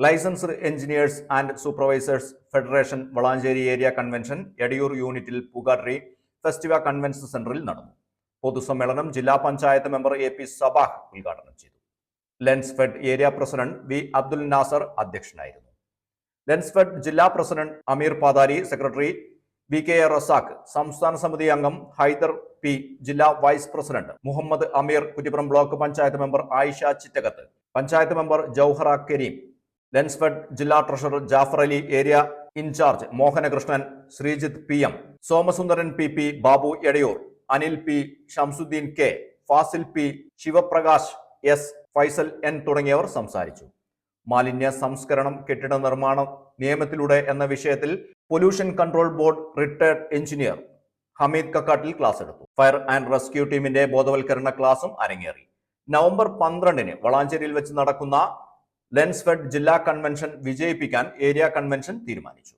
Licensed engineers and supervisors federation Valanchery area convention Edayur യൂണിറ്റിൽ പുകാട്രി ഫെസ്റ്റിവ convention സെന്ററിൽ നടന്നു പൊതുസമ്മേളനം ജില്ലാ panchayat member A P Sabah ഉദ്ഘാടനം ചെയ്തു Lensfed area president V Abdul Nasar അധ്യക്ഷനായിരുന്നു ലെൻസ്ഫെഡ് ജില്ലാ president Ameer Pathari secretary V K A Razak സംസ്ഥാന സമിതി അംഗം ഹൈദർ പി ജില്ലാ vice president Muhammad Ameer Kuttippuram block panchayat member Ayisha Chittakath panchayat member Jauhara Kareem Lensfed ജില്ലാ treasurer Jafar Ali area in charge Mohanakrishnan Sreejith P M Somasundaran P P Babu Edayur Anil P Shamsuddin K Fasil P Sivaprakash S Faisal N തുടങ്ങിയവർ സംസാരിച്ചു. മാലിന്യ സംസ്കരണം കെട്ടിട നിർമ്മാണ നിയമത്തിലൂടെ എന്ന വിഷയത്തിൽ pollution control board retired engineer Hameed Kakkattil class എടുത്തു. ഫയർ ആൻഡ് റെസ്ക്യൂ ടീമിന്റെ ബോധവൽക്കരണ ക്ലാസും അരങ്ങേറി. നവംബർ പന്ത്രണ്ടിന് വളാഞ്ചേരിയിൽ വെച്ച് നടക്കുന്ന ലെൻസ്ഫെഡ് ജില്ലാ കൺവെൻഷൻ വിജയിപ്പിക്കാൻ ഏരിയ കൺവെൻഷൻ തീരുമാനിച്ചു.